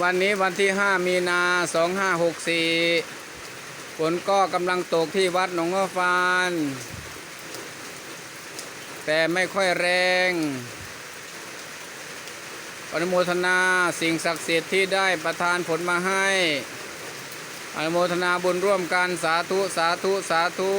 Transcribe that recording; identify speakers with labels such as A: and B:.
A: วันนี้วันที่ 5 มีนา 2564ฝนก็กำลังตกที่วัดหนองฟาน แต่ไม่ค่อยแรงอนุโมทนาสิ่งศักดิ์สิทธิ์ที่ได้ประทานผลมาให้อนุโมทนาบุญร่วมกันสาธุ สาธุ สาธุ